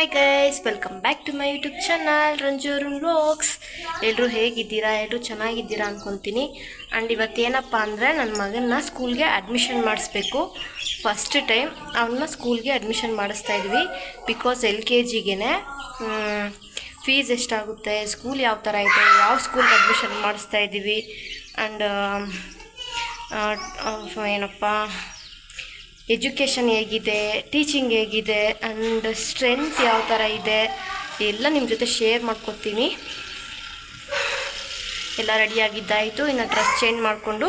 Hi guys welcome back to my YouTube channel ರಂಜೋರು vlogs ಎಲ್ಲರೂ ಹೇಗಿದ್ದೀರಾ? ಎಲ್ಲರೂ ಚೆನ್ನಾಗಿದ್ದೀರಾ ಅಂದ್ಕೊತೀನಿ ಆ್ಯಂಡ್ ಇವತ್ತೇನಪ್ಪ ಅಂದರೆ ನನ್ನ ಮಗನ್ನ ಸ್ಕೂಲ್ಗೆ ಅಡ್ಮಿಷನ್ ಮಾಡಿಸ್ಬೇಕು. ಫಸ್ಟ್ ಟೈಮ್ ಅವನ್ನ ಸ್ಕೂಲ್ಗೆ ಅಡ್ಮಿಷನ್ ಮಾಡಿಸ್ತಾ ಇದ್ವಿ. ಬಿಕಾಸ್ ಎಲ್ ಕೆ ಜಿಗೆ ಫೀಸ್ ಎಷ್ಟಾಗುತ್ತೆ ಸ್ಕೂಲ್ ಯಾವ ಥರ ಇದೆ, ಯಾವ ಸ್ಕೂಲ್ಗೆ ಅಡ್ಮಿಷನ್ ಮಾಡಿಸ್ತಾ ಇದ್ದೀವಿ. ಆ್ಯಂಡ್ ಏನಪ್ಪ ಎಜುಕೇಷನ್ ಹೇಗಿದೆ ಟೀಚಿಂಗ್ ಹೇಗಿದೆ ಆ್ಯಂಡ್ ಸ್ಟ್ರೆಂತ್ ಯಾವ ಥರ ಇದೆ, ಎಲ್ಲ ನಿಮ್ಮ ಜೊತೆ ಶೇರ್ ಮಾಡ್ಕೊತೀನಿ ಎಲ್ಲ ರೆಡಿಯಾಗಿದ್ದಾಯಿತು ಇನ್ನು ಡ್ರೆಸ್ ಚೇಂಜ್ ಮಾಡಿಕೊಂಡು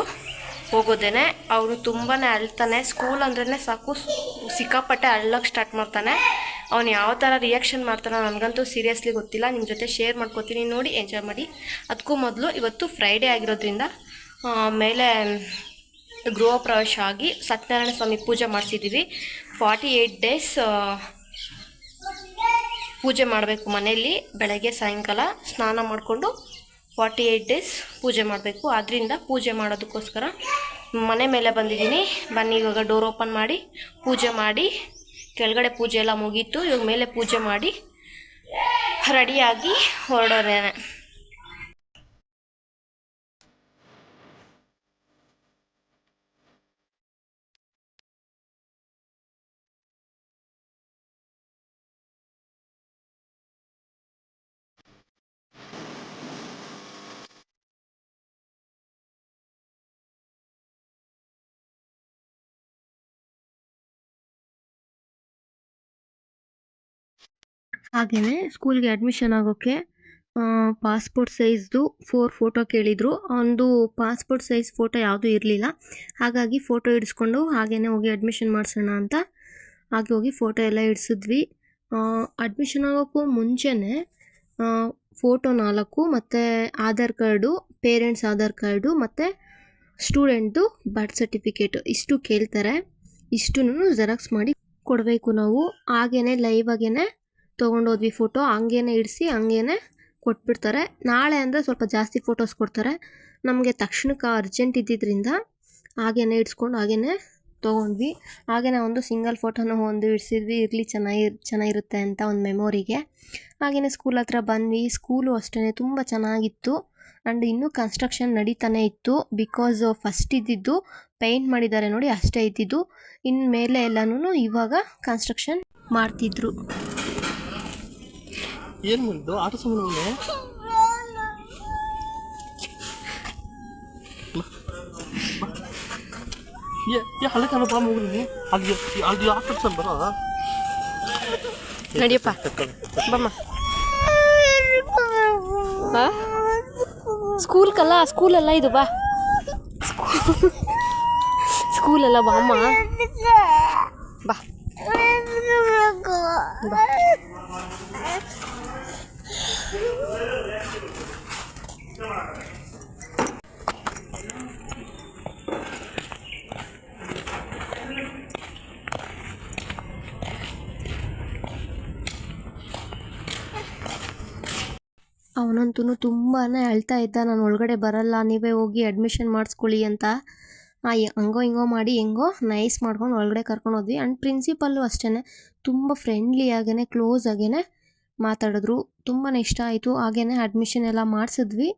ಹೋಗೋದೇನೆ. ಅವನು ತುಂಬಾ ಅಳ್ತಾನೆ ಸ್ಕೂಲ್ ಅಂದ್ರೇ ಸಾಕು, ಸಿಕ್ಕಾಪಟ್ಟೆ ಅಳ್ಳಕ್ಕೆ ಸ್ಟಾರ್ಟ್ ಮಾಡ್ತಾನೆ. ಅವ್ನು ಯಾವ ಥರ ರಿಯಾಕ್ಷನ್ ಮಾಡ್ತಾನೋ ನನಗಂತೂ ಸೀರಿಯಸ್ಲಿ ಗೊತ್ತಿಲ್ಲ. ನಿಮ್ಮ ಜೊತೆ ಶೇರ್ ಮಾಡ್ಕೊತೀನಿ ನೋಡಿ ಎಂಜಾಯ್ ಮಾಡಿ. ಅದಕ್ಕೂ ಮೊದಲು ಇವತ್ತು ಫ್ರೈಡೇ ಆಗಿರೋದ್ರಿಂದ ಮೇಲೆ ಗೃಹ ಪ್ರವೇಶ ಆಗಿ ಸತ್ಯನಾರಾಯಣ ಸ್ವಾಮಿ ಪೂಜೆ ಮಾಡಿಸಿದ್ದೀವಿ ಫಾರ್ಟಿ ಏಯ್ಟ್ ಡೇಸ್ ಪೂಜೆ ಮಾಡಬೇಕು ಮನೆಯಲ್ಲಿ. ಬೆಳಗ್ಗೆ, ಸಾಯಂಕಾಲ ಸ್ನಾನ ಮಾಡಿಕೊಂಡು ಫಾರ್ಟಿ ಏಯ್ಟ್ ಡೇಸ್ ಪೂಜೆ ಮಾಡಬೇಕು. ಆದ್ದರಿಂದ ಪೂಜೆ ಮಾಡೋದಕ್ಕೋಸ್ಕರ ಮನೆ ಮೇಲೆ ಬಂದಿದ್ದೀನಿ. ಬನ್ನಿ, ಇವಾಗ ಡೋರ್ ಓಪನ್ ಮಾಡಿ ಪೂಜೆ ಮಾಡಿ. ಕೆಳಗಡೆ ಪೂಜೆ ಎಲ್ಲ ಮುಗೀತು. ಇವಾಗ ಮೇಲೆ ಪೂಜೆ ಮಾಡಿ ರೆಡಿಯಾಗಿ ಹೊರಡೋದೇನೆ ಹಾಗೆಯೇ ಸ್ಕೂಲ್ಗೆ ಅಡ್ಮಿಷನ್ ಆಗೋಕ್ಕೆ ಪಾಸ್ಪೋರ್ಟ್ ಸೈಜ್ದು ಫೋರ್ ಫೋಟೋ ಕೇಳಿದರು. ಒಂದು ಪಾಸ್ಪೋರ್ಟ್ ಸೈಜ್ ಫೋಟೋ ಯಾವುದೂ ಇರಲಿಲ್ಲ. ಹಾಗಾಗಿ ಫೋಟೋ ಇಡಿಸ್ಕೊಂಡು ಹಾಗೆಯೇ ಹೋಗಿ ಅಡ್ಮಿಷನ್ ಮಾಡಿಸೋಣ ಅಂತ ಹಾಗೆ ಹೋಗಿ ಫೋಟೋ ಎಲ್ಲ ಇಡಿಸಿದ್ವಿ. ಅಡ್ಮಿಷನ್ ಆಗೋಕ್ಕೂ ಮುಂಚೆನೇ ಫೋಟೋ ನಾಲ್ಕು ಮತ್ತು Aadhaar card parents Aadhaar card ಮತ್ತು ಸ್ಟೂಡೆಂಟ್ದು ಬರ್ತ್ ಸರ್ಟಿಫಿಕೇಟು ಇಷ್ಟು ಕೇಳ್ತಾರೆ. ಇಷ್ಟು ಜೆರಾಕ್ಸ್ ಮಾಡಿ ಕೊಡಬೇಕು ನಾವು. ಹಾಗೆಯೇ ಲೈವಾಗೇ ತೊಗೊಂಡೋದ್ವಿ ಫೋಟೋ ಹಂಗೇನೆ ಇಡಿಸಿ, ಹಂಗೇನೆ ಕೊಟ್ಬಿಡ್ತಾರೆ. ನಾಳೆ ಅಂದರೆ ಸ್ವಲ್ಪ ಜಾಸ್ತಿ ಫೋಟೋಸ್ ಕೊಡ್ತಾರೆ. ನಮಗೆ ತಕ್ಷಣಕ್ಕೆ ಅರ್ಜೆಂಟ್ ಇದ್ದಿದ್ದರಿಂದ ಹಾಗೇನೆ ಇಡ್ಸ್ಕೊಂಡು ಹಾಗೇನೆ ತೊಗೊಂಡ್ವಿ. ಹಾಗೇನೆ ಒಂದು ಸಿಂಗಲ್ ಫೋಟೋನ ಒಂದು ಇಡ್ಸಿದ್ವಿ. ಇರಲಿ, ಚೆನ್ನಾಗಿ, ಚೆನ್ನಾಗಿರುತ್ತೆ ಅಂತ ಒಂದು ಮೆಮೊರಿಗೆ ಹಾಗೇನೆ ಸ್ಕೂಲ್ ಹತ್ರ ಬಂದ್ವಿ. ಸ್ಕೂಲು ಅಷ್ಟೇ ತುಂಬ ಚೆನ್ನಾಗಿತ್ತು. ಆ್ಯಂಡ್ ಇನ್ನೂ ಕನ್ಸ್ಟ್ರಕ್ಷನ್ ನಡೀತಾನೆ ಇತ್ತು. ಬಿಕಾಸ್ ಫಸ್ಟ್ ಇದ್ದಿದ್ದು ಪೇಂಟ್ ಮಾಡಿದ್ದಾರೆ ನೋಡಿ, ಅಷ್ಟೇ ಇದ್ದಿದ್ದು. ಇನ್ನು ಮೇಲೆ ಎಲ್ಲನೂ ಇವಾಗ ಕನ್ಸ್ಟ್ರಕ್ಷನ್ ಮಾಡ್ತಿದ್ರು. ಏನು ಮಾಡಿದ್ದು ಆಟ ಸಾಮಾನು ಏ ಹಳಕನ ಬಾ ಮಗನಿ ಅದು ಅದು ಯಾಕೆ ಸರ್ ಬರ ನಡಿಯಪ್ಪ. ಬಮ್ಮ. ಸ್ಕೂಲ್ಕಲ್ಲ, ಸ್ಕೂಲಲ್ಲ ಇದು ಬಾ. ಸ್ಕೂಲಲ್ಲ ಬಾ. ಅಮ್ಮ ಬಾ. ಅವನಂತೂ ತುಂಬಾ ಅಳ್ತಾ ಇದ್ದ, ನಾನು ಒಳಗಡೆ ಬರಲ್ಲ, ನೀವೇ ಹೋಗಿ ಅಡ್ಮಿಷನ್ ಮಾಡಿಸ್ಕೊಳ್ಳಿ ಅಂತ. ಹಂಗೋ ಹಿಂಗೋ ಮಾಡಿ, ಹೆಂಗೋ ನೈಸ್ ಮಾಡ್ಕೊಂಡು ಒಳಗಡೆ ಕರ್ಕೊಂಡು ಹೋದ್ವಿ. ಆ್ಯಂಡ್ ಪ್ರಿನ್ಸಿಪಲ್ಲು ಅಷ್ಟೇ ತುಂಬ ಫ್ರೆಂಡ್ಲಿ ಆಗೇ ಕ್ಲೋಸ್ ಆಗೇ ಮಾತಾಡಿದ್ರು. ತುಂಬಾ ಇಷ್ಟ ಆಯಿತು. ಹಾಗೇ ಅಡ್ಮಿಷನ್ ಎಲ್ಲ ಮಾಡಿಸಿದ್ವಿ.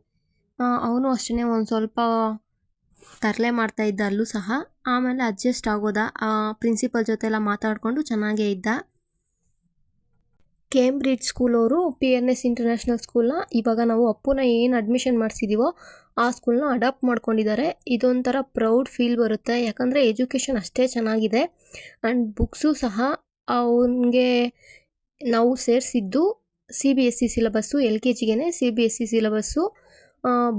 ಅವನು ಅಷ್ಟೇ ಒಂದು ಸ್ವಲ್ಪ ತರಲೆ ಮಾಡ್ತಾ ಇದ್ದ, ಅಲ್ಲೂ ಸಹ. ಆಮೇಲೆ ಅಡ್ಜಸ್ಟ್ ಆಗೋದ. ಪ್ರಿನ್ಸಿಪಲ್ ಜೊತೆ ಎಲ್ಲ ಮಾತಾಡಿಕೊಂಡು ಚೆನ್ನಾಗೇ ಇದ್ದ. ಕೇಂಬ್ರಿಡ್ಜ್ ಸ್ಕೂಲವರು ಪಿ ಎನ್ ಎಸ್ ಇಂಟರ್ನ್ಯಾಷನಲ್ ಸ್ಕೂಲ್ನ ಇವಾಗ ನಾವು ಅಪ್ಪುನ ಏನು ಅಡ್ಮಿಷನ್ ಮಾಡಿಸಿದ್ದೀವೋ ಆ ಸ್ಕೂಲ್ನ ಅಡಾಪ್ಟ್ ಮಾಡ್ಕೊಂಡಿದ್ದಾರೆ. ಇದೊಂಥರ ಪ್ರೌಡ್ ಫೀಲ್ ಬರುತ್ತೆ. ಯಾಕಂದರೆ ಎಜುಕೇಷನ್ ಅಷ್ಟೇ ಚೆನ್ನಾಗಿದೆ. ಆ್ಯಂಡ್ ಬುಕ್ಸು ಸಹ ಅವನಿಗೆ ನಾವು ಸೇರಿಸಿದ್ದು C B S C syllabus L K ಜಿಗೆ C B S C syllabus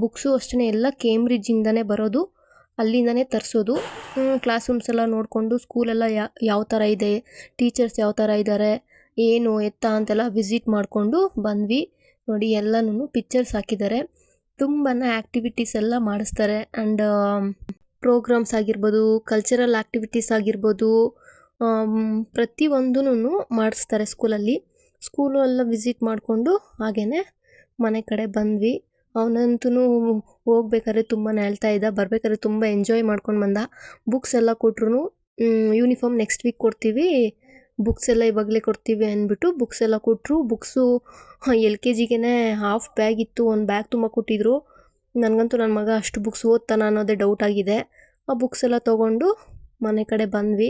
books ಅಷ್ಟೇ ಎಲ್ಲ ಕೇಂಬ್ರಿಡ್ಜಿಂದನೇ ಬರೋದು, ಅಲ್ಲಿಂದನೇ ತರಿಸೋದು. ಕ್ಲಾಸ್ ರೂಮ್ಸ್ ಎಲ್ಲ ನೋಡಿಕೊಂಡು ಸ್ಕೂಲೆಲ್ಲ ಯಾವ ಥರ ಇದೆ ಟೀಚರ್ಸ್ ಯಾವ ಥರ ಇದ್ದಾರೆ ಏನು ಎತ್ತ ಅಂತೆಲ್ಲ ವಿಸಿಟ್ ಮಾಡಿಕೊಂಡು ಬಂದ್ವಿ. ನೋಡಿ ಎಲ್ಲನೂ ಪಿಕ್ಚರ್ಸ್ ಹಾಕಿದ್ದಾರೆ. ತುಂಬಾ ಆ್ಯಕ್ಟಿವಿಟೀಸ್ ಎಲ್ಲ ಮಾಡಿಸ್ತಾರೆ. ಆ್ಯಂಡ್ ಪ್ರೋಗ್ರಾಮ್ಸ್ ಆಗಿರ್ಬೋದು ಕಲ್ಚರಲ್ ಆ್ಯಕ್ಟಿವಿಟೀಸ್ ಆಗಿರ್ಬೋದು ಪ್ರತಿಯೊಂದೂ ಮಾಡಿಸ್ತಾರೆ ಸ್ಕೂಲಲ್ಲಿ ಸ್ಕೂಲು ಎಲ್ಲ ವಿಸಿಟ್ ಮಾಡಿಕೊಂಡು ಹಾಗೆಯೇ ಮನೆ ಕಡೆ ಬಂದ್ವಿ. ಅವನಂತೂ ಹೋಗ್ಬೇಕಾದ್ರೆ ತುಂಬಾ ಹೇಳ್ತಾ ಇದ್ದ. ಬರ್ಬೇಕಾದ್ರೆ ತುಂಬ ಎಂಜಾಯ್ ಮಾಡ್ಕೊಂಡು ಬಂದ. ಬುಕ್ಸ್ ಎಲ್ಲ ಕೊಟ್ರು ಯೂನಿಫಾರ್ಮ್ ನೆಕ್ಸ್ಟ್ ವೀಕ್ ಕೊಡ್ತೀವಿ. ಬುಕ್ಸ್ ಎಲ್ಲ ಇವಾಗಲೇ ಕೊಡ್ತೀವಿ ಅಂದ್ಬಿಟ್ಟು ಬುಕ್ಸ್ ಎಲ್ಲ ಕೊಟ್ಟರು ಬುಕ್ಸು ಎಲ್ ಕೆ ಜಿಗೇ ಹಾಫ್ ಬ್ಯಾಗ್ ಇತ್ತು, ಒಂದು ಬ್ಯಾಗ್ ತುಂಬ ಕೊಟ್ಟಿದ್ರು. ನನಗಂತೂ ನನ್ನ ಮಗ ಅಷ್ಟು ಬುಕ್ಸ್ ಓದ್ತಾನ ಅನ್ನೋದೇ ಡೌಟ್ ಆಗಿದೆ. ಆ ಬುಕ್ಸ್ ಎಲ್ಲ ತೊಗೊಂಡು ಮನೆ ಕಡೆ ಬಂದ್ವಿ.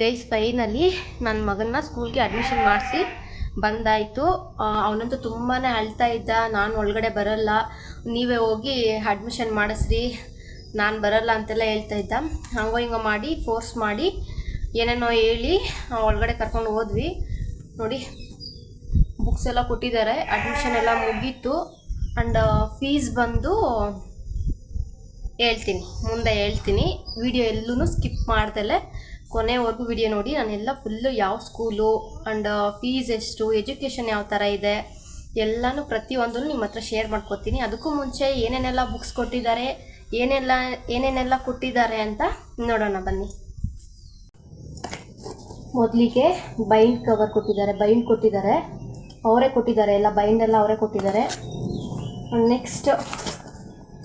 ಗೈಸ್ ಫೈನಲಿ ನನ್ನ ಮಗನ್ನ ಸ್ಕೂಲ್ಗೆ ಅಡ್ಮಿಷನ್ ಮಾಡಿಸಿ ಬಂದಾಯಿತು. ಅವನಂತೂ ತುಂಬಾ ಅಳ್ತಾ ಇದ್ದ. ನಾನು ಒಳಗಡೆ ಬರಲ್ಲ. ನೀವೇ ಹೋಗಿ ಅಡ್ಮಿಷನ್ ಮಾಡಿಸ್ರಿ. ನಾನು ಬರಲ್ಲ ಅಂತೆಲ್ಲ ಹೇಳ್ತಾ ಇದ್ದ. ಹಂಗೋ ಹಿಂಗೋ ಮಾಡಿ ಫೋರ್ಸ್ ಮಾಡಿ, ಏನೇನೋ ಹೇಳಿ ಒಳಗಡೆ ಕರ್ಕೊಂಡು ಹೋದ್ವಿ. ನೋಡಿ ಬುಕ್ಸ್ ಎಲ್ಲ ಕೊಟ್ಟಿದ್ದಾರೆ. ಅಡ್ಮಿಷನ್ ಎಲ್ಲ ಮುಗೀತು. ಆ್ಯಂಡ್ ಫೀಸ್ ಬಂದು ಹೇಳ್ತೀನಿ. ಮುಂದೆ ಹೇಳ್ತೀನಿ. ವಿಡಿಯೋ ಎಲ್ಲೂ ಸ್ಕಿಪ್ ಮಾಡ್ದಲೆ ಕೊನೆವರೆಗೂ ವಿಡಿಯೋ ನೋಡಿ. ನಾನೆಲ್ಲ ಫುಲ್ಲು ಯಾವ ಸ್ಕೂಲು ಆ್ಯಂಡ್ ಫೀಸ್ ಎಷ್ಟು ಎಜುಕೇಷನ್ ಯಾವ ಥರ ಇದೆ, ಎಲ್ಲನೂ ಪ್ರತಿಯೊಂದನ್ನು ನಿಮ್ಮ ಹತ್ರ ಶೇರ್ ಮಾಡ್ಕೊತೀನಿ. ಅದಕ್ಕೂ ಮುಂಚೆ ಏನೇನೆಲ್ಲ ಬುಕ್ಸ್ ಕೊಟ್ಟಿದ್ದಾರೆ, ಏನೆಲ್ಲ, ಏನೇನೆಲ್ಲ ಕೊಟ್ಟಿದ್ದಾರೆ ಅಂತ ನೋಡೋಣ, ಬನ್ನಿ. ಮೊದಲಿಗೆ ಬೈಂಡ್ ಕವರ್ ಕೊಟ್ಟಿದ್ದಾರೆ ಬೈಂಡ್ ಕೊಟ್ಟಿದ್ದಾರೆ. ಅವರೇ ಕೊಟ್ಟಿದ್ದಾರೆ, ಎಲ್ಲ ಬೈಂಡ್ ಎಲ್ಲ ಅವರೇ ಕೊಟ್ಟಿದ್ದಾರೆ. ನೆಕ್ಸ್ಟ್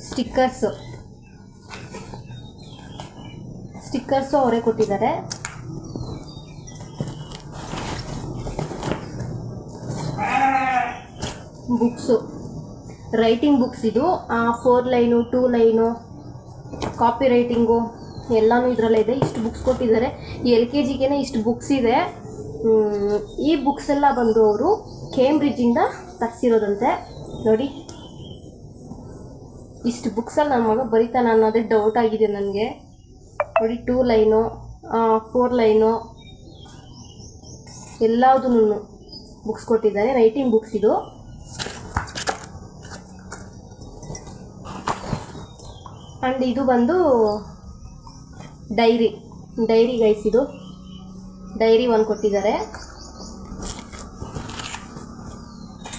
ಸ್ಟಿಕ್ಕರ್ಸು ಸ್ಟಿಕ್ಕರ್ಸು ಅವರೇ ಕೊಟ್ಟಿದ್ದಾರೆ. ಬುಕ್ಸು. ರೈಟಿಂಗ್ ಬುಕ್ಸ್ ಇದು. Four line, two line, copy writing ಎಲ್ಲನೂ ಇದರಲ್ಲೇ ಇದೆ. ಇಷ್ಟು ಬುಕ್ಸ್ ಕೊಟ್ಟಿದ್ದಾರೆ. ಎಲ್ ಕೆ ಜಿಗೆ ಇಷ್ಟು ಬುಕ್ಸ್ ಇದೆ. ಈ ಬುಕ್ಸ್ ಎಲ್ಲ ಬಂದು ಅವರು ಕೇಂಬ್ರಿಡ್ಜಿಂದ ತರಿಸಿರೋದಂತೆ. ನೋಡಿ. ಇಷ್ಟು ಬುಕ್ಸಲ್ಲಿ ನನ್ನ ಮಗ ಬರೀತಾನ ಅನ್ನೋದೇ ಡೌಟ್ ಆಗಿದೆ ನನಗೆ. ನೋಡಿ ಟೂ ಲೈನು ಫೋರ್ ಲೈನು ಎಲ್ಲದನ್ನು ಬುಕ್ಸ್ ಕೊಟ್ಟಿದ್ದಾರೆ ರೈಟಿಂಗ್ ಬುಕ್ಸ್ ಇದು. ಆ್ಯಂಡ್ ಇದು ಬಂದು ಡೈರಿ ಡೈರಿ ಗೈಸ್ ಇದು. ಡೈರಿ ಒಂದು ಕೊಟ್ಟಿದ್ದಾರೆ.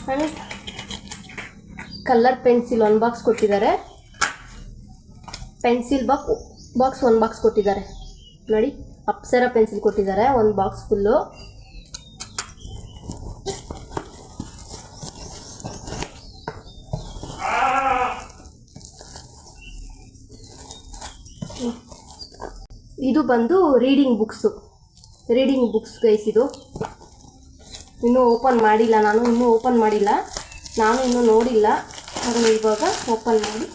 ಆ್ಯಂಡ್ ಕಲರ್ ಪೆನ್ಸಿಲ್ ಒಂದು ಬಾಕ್ಸ್ ಕೊಟ್ಟಿದ್ದಾರೆ. ಪೆನ್ಸಿಲ್ ಬಾಕ್ಸ್ ಬಾಕ್ಸ್ ಒಂದು ಬಾಕ್ಸ್ ಕೊಟ್ಟಿದ್ದಾರೆ. ನೋಡಿ ಅಪ್ಸರ ಪೆನ್ಸಿಲ್ ಕೊಟ್ಟಿದ್ದಾರೆ, ಒಂದು ಬಾಕ್ಸ್ ಫುಲ್ಲು ಇದು ಬಂದು reading books reading books guys ಇದು. ಇನ್ನೂ ಓಪನ್ ಮಾಡಿಲ್ಲ ನಾನು, ಇನ್ನೂ ಓಪನ್ ಮಾಡಿಲ್ಲ. ನಾನು ಇನ್ನೂ ನೋಡಿಲ್ಲ. ಅದನ್ನು ಇವಾಗ ಓಪನ್ ಮಾಡಿ.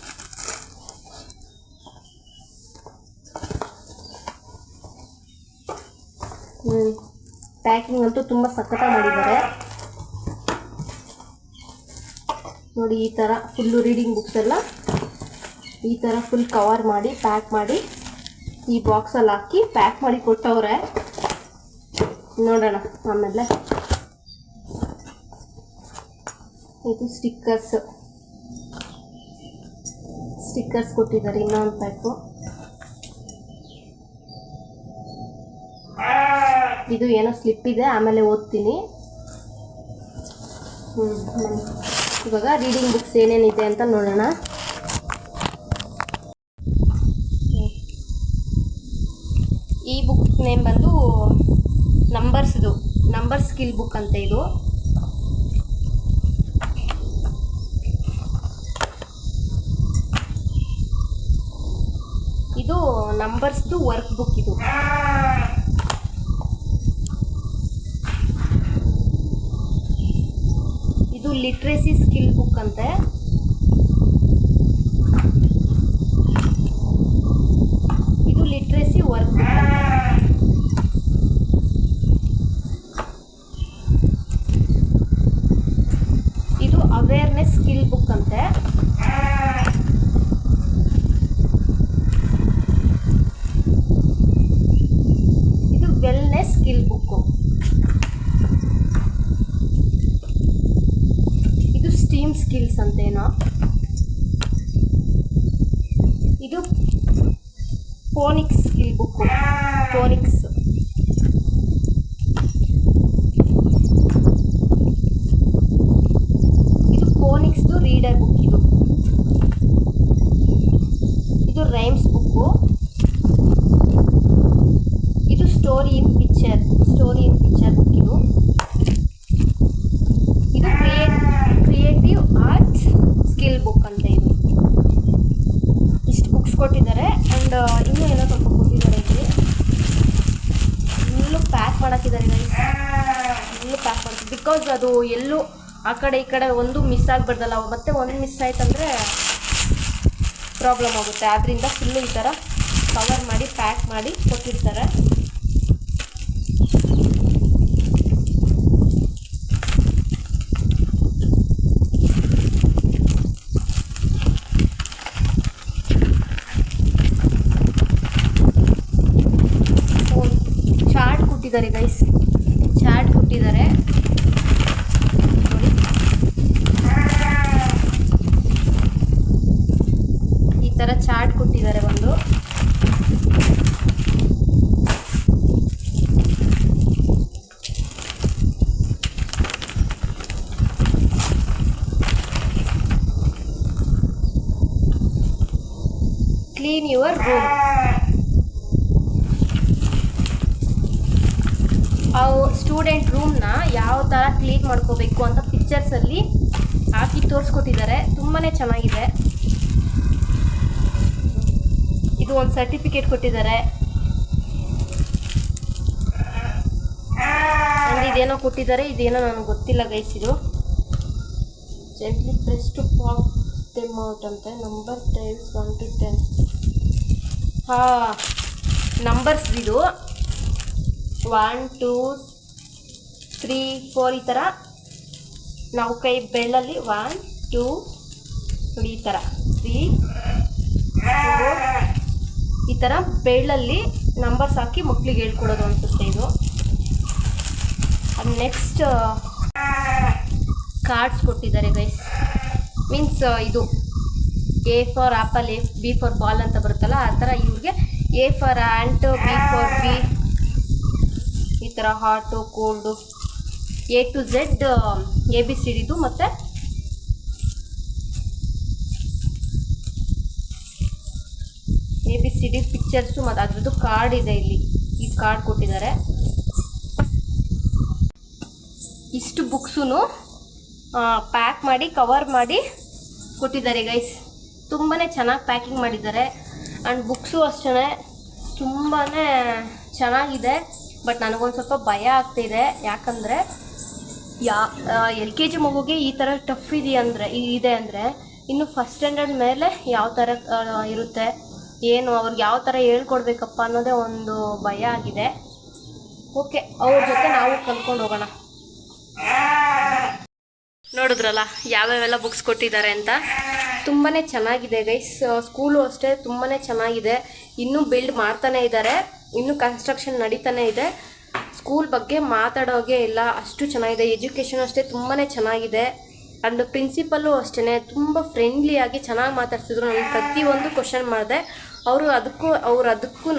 ಪ್ಯಾಕಿಂಗ್ ಅಂತೂ ತುಂಬ ಸಖತ್ತಾಗಿ ಮಾಡಿದ್ದಾರೆ. ನೋಡಿ, ಈ ಥರ ಫುಲ್ಲು ರೀಡಿಂಗ್ ಬುಕ್ಸ್ ಎಲ್ಲ. ಈ ಥರ ಫುಲ್ ಕವರ್ ಮಾಡಿ ಪ್ಯಾಕ್ ಮಾಡಿ, ಈ ಬಾಕ್ಸಲ್ಲಿ ಹಾಕಿ ಪ್ಯಾಕ್ ಮಾಡಿ ಕೊಟ್ಟವ್ರೆ. ನೋಡೋಣ, ಆಮೇಲೆ. ಇದು ಸ್ಟಿಕ್ಕರ್ಸ್ ಸ್ಟಿಕ್ಕರ್ಸ್ ಕೊಟ್ಟಿದ್ದಾರೆ, ಇನ್ನೊಂದು ಪ್ಯಾಕು ಇದು ಏನೋ ಸ್ಲಿಪ್ ಇದೆ, ಆಮೇಲೆ ಓದ್ತೀನಿ. ಇವಾಗ ರೀಡಿಂಗ್ ಬುಕ್ಸ್ ಏನೇನಿದೆ ಅಂತ ನೋಡೋಣ. ಈ ಬುಕ್ ನೇಮ್ ಬಂದು ನಂಬರ್ಸ್ದು ನಂಬರ್ ಸ್ಕಿಲ್ ಬುಕ್ ಅಂತ ಇದು. ಇದು ನಂಬರ್ಸ್ದು ವರ್ಕ್ ಬುಕ್ ಇದು. ಲಿಟ್ರೇಸಿ ಸ್ಕಿಲ್ ಬುಕ್ ಅಂತೆ ಇದು ಲಿಟ್ರೇಸಿ ವರ್ಕ್ ಬುಕ್ ಇದು ಅವೇರ್ನೆಸ್ ಸ್ಕಿಲ್ ಬುಕ್ ಅಂತೆ ಇದು ವೆಲ್ನೆಸ್ ಸ್ಕಿಲ್ ಬುಕ್ಕು ಇದು ಫೋನಿಕ್ಸ್ ಸ್ಕಿಲ್ ಬುಕ್ಕು ಫೋನಿಕ್ಸ್ ಇದು ಫೋನಿಕ್ಸ್ದು ರೀಡರ್ ಬುಕ್ ಇದು. ಇದು ರೈಮ್ಸ್ ಬುಕ್ಕು ಇದು story in picture story in picture book ಇದು. ಇದು create creative arts skill book ಅಂತ ಇದು. ಕೊಟ್ಟಿದ್ದಾರೆ. ಆ್ಯಂಡ್ ಇನ್ನೂ ಏನೋ ಸ್ವಲ್ಪ ಕೊಟ್ಟಿದ್ದಾರೆ ಇಲ್ಲಿ. ಫುಲ್ಲು ಪ್ಯಾಕ್ ಮಾಡೋಕ್ಕಿದ್ದಾರೆ ಫುಲ್ಲು ಪ್ಯಾಕ್ ಮಾಡಿ ಬಿಕಾಸ್ ಅದು ಎಲ್ಲೂ ಆ ಕಡೆ ಈ ಕಡೆ ಒಂದು ಮಿಸ್ ಆಗಬಾರ್ದಲ್ಲ, ಮತ್ತೆ ಒಂದು ಮಿಸ್ ಆಯ್ತಂದರೆ ಪ್ರಾಬ್ಲಮ್ ಆಗುತ್ತೆ. ಆದ್ದರಿಂದ ಫುಲ್ಲು ಈ ಥರ ಕವರ್ ಮಾಡಿ ಪ್ಯಾಕ್ ಮಾಡಿ ಕೊಟ್ಟಿರ್ತಾರೆ. ಕೊಟ್ಟಿದ್ದಾರೆ ಗೈಸ್ ಚಾಟ್ ಕೊಟ್ಟಿದ್ದಾರೆ. ಈ ಥರ ಚಾಟ್ ಕೊಟ್ಟಿದ್ದಾರೆ ಒಂದು. ಕ್ಲೀನ್ ಯುವರ್ ರೂಮ್ ಸ್ಟೂಡೆಂಟ್ ರೂಮ್ನ ಯಾವ ಥರ ಕ್ಲೀನ್ ಮಾಡ್ಕೋಬೇಕು ಅಂತ ಪಿಕ್ಚರ್ಸಲ್ಲಿ ಹಾಕಿ ತೋರಿಸ್ಕೊಟ್ಟಿದ್ದಾರೆ. ತುಂಬಾ ಚೆನ್ನಾಗಿದೆ. ಇದು ಒಂದು ಸರ್ಟಿಫಿಕೇಟ್ ಕೊಟ್ಟಿದ್ದಾರೆ. ಇದೇನೋ ಕೊಟ್ಟಿದ್ದಾರೆ, ಇದೇನೋ ನನಗೆ ಗೊತ್ತಿಲ್ಲ ಗೈಸ್ ಇದು. Gently press to pop them out ಅಂತ. Number tiles one to ten ಹಾಂ ನಂಬರ್ಸ್ ಇದು. ಒನ್ ಟೂ ತ್ರೀ ಫೋರ್ ಈ ಥರ ನಾವು ಕೈ ಬೆಳ್ಳಲ್ಲಿ ಒನ್ ಟೂ ನೋಡಿ ಈ ಥರ ತ್ರೀ ಈ ಥರ ಬೆಳ್ಳಲ್ಲಿ ನಂಬರ್ಸ್ ಹಾಕಿ ಮಕ್ಕಳಿಗೆ ಹೇಳ್ಕೊಡೋದು ಅನಿಸುತ್ತೆ ಇದು. ಅದು ನೆಕ್ಸ್ಟ್ ಕಾರ್ಡ್ಸ್ ಕೊಟ್ಟಿದ್ದಾರೆ ಗೈಸ್ ಮೀನ್ಸ್ ಇದು A for apple A B for ball ಅಂತ ಬರುತ್ತಲ್ಲ, ಆ ಥರ ಇವ್ರಿಗೆ A for ant B for B ಈ ಥರ hot cold A to Z A B C ಡಿದು ಮತ್ತು A B C D pictures ಮತ್ತು ಅದ್ರದ್ದು ಕಾರ್ಡ್ ಇದೆ ಇಲ್ಲಿ. ಈ ಕಾರ್ಡ್ ಕೊಟ್ಟಿದ್ದಾರೆ. ಇಷ್ಟು ಬುಕ್ಸು ಪ್ಯಾಕ್ ಮಾಡಿ ಕವರ್ ಮಾಡಿ ಕೊಟ್ಟಿದ್ದಾರೆ ಗೈಸ್ ತುಂಬಾ ಚೆನ್ನಾಗಿ ಪ್ಯಾಕಿಂಗ್ ಮಾಡಿದ್ದಾರೆ. ಆ್ಯಂಡ್ ಬುಕ್ಸು ಅಷ್ಟೇ ತುಂಬಾ ಚೆನ್ನಾಗಿದೆ. ಬಟ್ ನನಗೊಂದು ಸ್ವಲ್ಪ ಭಯ ಆಗ್ತಿದೆ. ಯಾಕಂದರೆ ಯಾ ಎಲ್ ಕೆ ಜಿ ಮಗುಗೆ ಈ ಥರ ಟಫ್ ಇದೆಯಾ ಅಂದರೆ ಇದೆ ಅಂದರೆ, ಇನ್ನು ಫಸ್ಟ್ ಸ್ಟ್ಯಾಂಡರ್ಡ್ ಮೇಲೆ ಯಾವ ಥರ ಇರುತ್ತೆ, ಏನು, ಅವ್ರಿಗೆ ಯಾವ ಥರ ಹೇಳ್ಕೊಡ್ಬೇಕಪ್ಪ ಅನ್ನೋದೇ ಒಂದು ಭಯ ಆಗಿದೆ. ಓಕೆ ಅವ್ರ ಜೊತೆ ನಾವು ಕಲ್ತ್ಕೊಂಡು ಹೋಗೋಣ. ನೋಡಿದ್ರಲ್ಲ, ಯಾವ್ಯಾವೆಲ್ಲ ಬುಕ್ಸ್ ಕೊಟ್ಟಿದ್ದಾರೆ ಅಂತ? ತುಂಬಾ ಚೆನ್ನಾಗಿದೆ ಗೈಸ್ ಸ್ಕೂಲು ಅಷ್ಟೇ ತುಂಬಾ ಚೆನ್ನಾಗಿದೆ. ಇನ್ನೂ ಬಿಲ್ಡ್ ಮಾಡ್ತಾನೆ ಇದ್ದಾರೆ, ಇನ್ನೂ ಕನ್ಸ್ಟ್ರಕ್ಷನ್ ನಡೀತಾನೆ ಇದೆ. ಸ್ಕೂಲ್ ಬಗ್ಗೆ ಮಾತಾಡೋಗೆ ಇಲ್ಲ ಅಷ್ಟು ಚೆನ್ನಾಗಿದೆ. ಎಜುಕೇಷನ್ ಅಷ್ಟೇ ತುಂಬಾ ಚೆನ್ನಾಗಿದೆ. ಆ್ಯಂಡ್ ಪ್ರಿನ್ಸಿಪಲ್ಲು ಅಷ್ಟೇ ತುಂಬ ಫ್ರೆಂಡ್ಲಿಯಾಗಿ ಚೆನ್ನಾಗಿ ಮಾತಾಡ್ತಿದ್ರು. ನಾನು ಪ್ರತಿಯೊಂದು ಕ್ವಶನ್ ಮಾಡಿದೆ. ಅವರು ಅದಕ್ಕೂ, ಅವ್ರು ಅದಕ್ಕೂ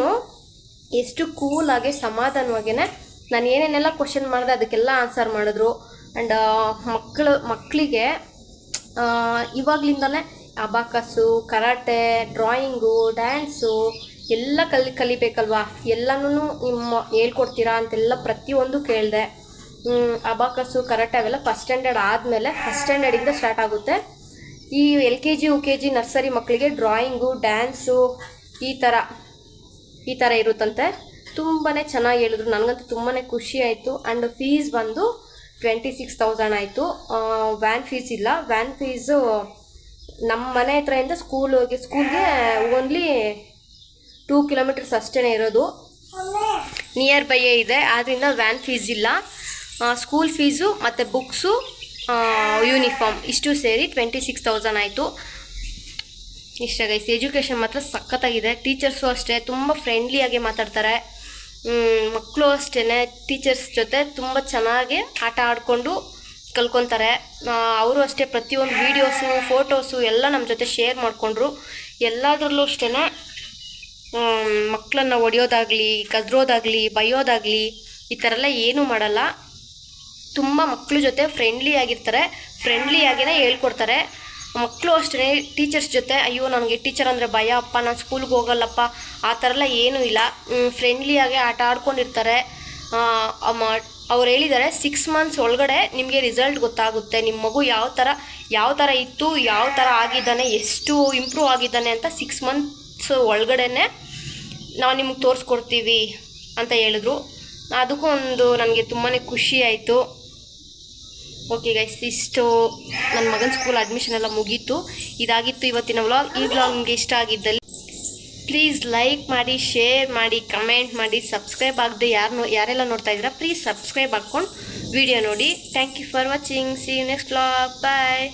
ಎಷ್ಟು ಕೂಲಾಗಿ ಸಮಾಧಾನವಾಗಿಯೇ ನಾನು ಏನೇನೆಲ್ಲ ಕ್ವಶನ್ ಮಾಡಿದೆ ಅದಕ್ಕೆಲ್ಲ ಆನ್ಸರ್ ಮಾಡಿದ್ರು. ಆ್ಯಂಡ್ ಮಕ್ಕಳು ಮಕ್ಕಳಿಗೆ ಇವಾಗ್ಲಿಂದಲೇ ಅಬಾಕಸ್ಸು ಕರಾಟೆ ಡ್ರಾಯಿಂಗು ಡ್ಯಾನ್ಸು ಎಲ್ಲ ಕಲಿ, ಕಲಿಬೇಕಲ್ವಾ? ಎಲ್ಲನೂ ನಿಮ್ಮ ಹೇಳ್ಕೊಡ್ತೀರಾ ಅಂತೆಲ್ಲ ಪ್ರತಿಯೊಂದು ಕೇಳಿದೆ. ಅಬಾಕಸು ಕರೆಕ್ಟ್ ಅವೆಲ್ಲ ಫಸ್ಟ್ ಸ್ಟ್ಯಾಂಡರ್ಡ್ ಆದಮೇಲೆ ಫಸ್ಟ್ ಸ್ಟ್ಯಾಂಡರ್ಡಿಂದ ಸ್ಟಾರ್ಟ್ ಆಗುತ್ತೆ. ಈ L K G, U K G nursery ಮಕ್ಕಳಿಗೆ ಡ್ರಾಯಿಂಗು ಡ್ಯಾನ್ಸು ಈ ಥರ ಈ ಥರ ಇರುತ್ತಂತೆ. ತುಂಬಾ ಚೆನ್ನಾಗಿ ಹೇಳಿದ್ರು. ನನಗಂತೂ ತುಂಬಾ ಖುಷಿ ಆಯಿತು. ಆ್ಯಂಡ್ ಫೀಸ್ ಬಂದು ಟ್ವೆಂಟಿ ಸಿಕ್ಸ್ ತೌಸಂಡ್ ಆಯಿತು ವ್ಯಾನ್ ಫೀಸ್ ಇಲ್ಲ. ವ್ಯಾನ್ ಫೀಸು ನಮ್ಮ ಮನೆ ಹತ್ರದಿಂದ ಸ್ಕೂಲಿಗೆ ಸ್ಕೂಲ್ಗೆ ಓನ್ಲಿ ಟೂ ಕಿಲೋಮೀಟರ್ಸ್ ಅಷ್ಟೇ ಇರೋದು. ನಿಯರ್ ಬೈಯೇ ಇದೆ. ಆದ್ದರಿಂದ ವ್ಯಾನ್ ಫೀಸ್ ಇಲ್ಲ. ಸ್ಕೂಲ್ ಫೀಸು ಮತ್ತು ಬುಕ್ಸು ಯೂನಿಫಾರ್ಮ್ ಇಷ್ಟು ಸೇರಿ ಟ್ವೆಂಟಿ ಸಿಕ್ಸ್ ತೌಸಂಡ್ ಆಯಿತು. ಇಷ್ಟ ಗೈಸ್ ಎಜುಕೇಷನ್ ಮಾತ್ರ ಸಖತ್ತಾಗಿದೆ. ಟೀಚರ್ಸು ಅಷ್ಟೇ, ತುಂಬ ಫ್ರೆಂಡ್ಲಿಯಾಗಿ ಮಾತಾಡ್ತಾರೆ. ಮಕ್ಕಳು ಅಷ್ಟೇ ಟೀಚರ್ಸ್ ಜೊತೆ ತುಂಬ ಚೆನ್ನಾಗಿ ಆಟ ಆಡಿಕೊಂಡು ಕಲ್ಕೊತಾರೆ. ಅವರು ಅಷ್ಟೇ, ಪ್ರತಿಯೊಂದು ವೀಡಿಯೋಸು ಫೋಟೋಸು ಎಲ್ಲ ನಮ್ಮ ಜೊತೆ ಶೇರ್ ಮಾಡಿಕೊಂಡ್ರು. ಎಲ್ಲದರಲ್ಲೂ ಅಷ್ಟೇ ಮಕ್ಕಳನ್ನ ಹೊಡೆಯೋದಾಗಲಿ ಕದ್ರೋದಾಗಲಿ, ಬೈಯೋದಾಗಲಿ, ಈ ಥರ ಎಲ್ಲ ಏನೂ ಮಾಡಲ್ಲ. ತುಂಬ ಮಕ್ಕಳ ಜೊತೆ ಫ್ರೆಂಡ್ಲಿ ಆಗಿರ್ತಾರೆ. ಫ್ರೆಂಡ್ಲಿ ಆಗಿನೇ ಹೇಳ್ಕೊಡ್ತಾರೆ. ಮಕ್ಕಳು ಅಷ್ಟೇ ಟೀಚರ್ಸ್ ಜೊತೆ, ಅಯ್ಯೋ, ನನಗೆ ಟೀಚರ್ ಅಂದರೆ ಭಯ, ಅಪ್ಪ, ನಾನು ಸ್ಕೂಲ್ಗೆ ಹೋಗಲ್ಲಪ್ಪ. ಆ ಥರ ಎಲ್ಲ ಏನೂ ಇಲ್ಲ. ಫ್ರೆಂಡ್ಲಿಯಾಗಿ ಆಟ ಆಡ್ಕೊಂಡಿರ್ತಾರೆ. ಅವ್ರು ಹೇಳಿದ್ದಾರೆ ಸಿಕ್ಸ್ ಮಂತ್ಸ್ ಒಳಗಡೆ ನಿಮಗೆ ರಿಸಲ್ಟ್ ಗೊತ್ತಾಗುತ್ತೆ. ನಿಮ್ಮ ಮಗು ಯಾವ ಥರ ಯಾವ ಥರ ಇತ್ತು, ಯಾವ ಥರ ಆಗಿದ್ದಾನೆ, ಎಷ್ಟು ಇಂಪ್ರೂವ್ ಆಗಿದ್ದಾನೆ ಅಂತ ಸಿಕ್ಸ್ ಮಂತ್ಸ್ ಒಳಗಡೆನೆ ನಾವು ನಿಮ್ಗೆ ತೋರಿಸ್ಕೊಡ್ತೀವಿ ಅಂತ ಹೇಳಿದ್ರು. ಅದಕ್ಕೂ ಒಂದು ನನಗೆ ತುಂಬಾ ಖುಷಿ ಆಯಿತು. ಓಕೆ ಗೈಸ್ ಇಷ್ಟು ನನ್ನ ಮಗನ ಸ್ಕೂಲ್ ಅಡ್ಮಿಷನ್ ಎಲ್ಲ ಮುಗೀತು. ಇದಾಗಿತ್ತು ಇವತ್ತಿನ ವ್ಲಾಗ್ ಈ ವ್ಲಾಗ್ ನಿಮಗೆ ಇಷ್ಟ ಆಗಿದ್ದಲ್ಲಿ ಪ್ಲೀಸ್ ಲೈಕ್ ಮಾಡಿ ಶೇರ್ ಮಾಡಿ ಕಮೆಂಟ್ ಮಾಡಿ ಸಬ್ಸ್ಕ್ರೈಬ್ ಆಗದೆ ಯಾರು ಯಾರೆಲ್ಲ ನೋಡ್ತಾ ಇದ್ದೀರಾ ಪ್ಲೀಸ್ ಸಬ್ಸ್ಕ್ರೈಬ್ ಹಾಕ್ಕೊಂಡು ವಿಡಿಯೋ ನೋಡಿ. Thank you for watching see you next vlog bye